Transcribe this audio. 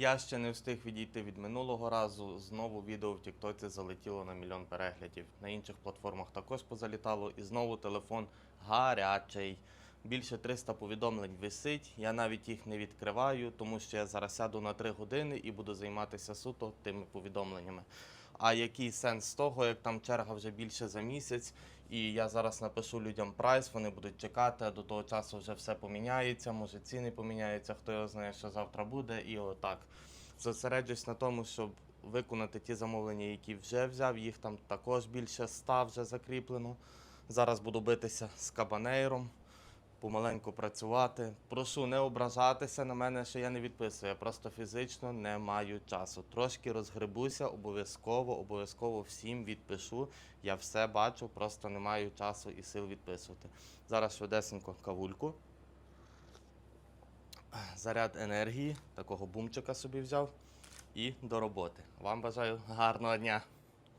Я ще не встиг відійти від минулого разу. Знову відео в Тіктоці залетіло на мільйон переглядів. На інших платформах також позалітало. І знову телефон гарячий. Більше 300 повідомлень висить. Я навіть їх не відкриваю, тому що я зараз сяду на 3 години і буду займатися суто тими повідомленнями. А який сенс того, як там черга вже більше за місяць, і я зараз напишу людям прайс, вони будуть чекати, а до того часу вже все поміняється, може ціни поміняються, хто його знає, що завтра буде, і отак. Зосереджусь на тому, щоб виконати ті замовлення, які вже взяв, їх там також більше ста вже закріплено. Зараз буду битися з кабанейром, помаленьку працювати. Прошу не ображатися на мене, що я не відписую. Я просто фізично не маю часу. Трошки розгребуся, обов'язково, обов'язково всім відпишу. Я все бачу, просто не маю часу і сил відписувати. Зараз швидесенько кавульку. Заряд енергії, такого бумчика собі взяв. І до роботи. Вам бажаю гарного дня.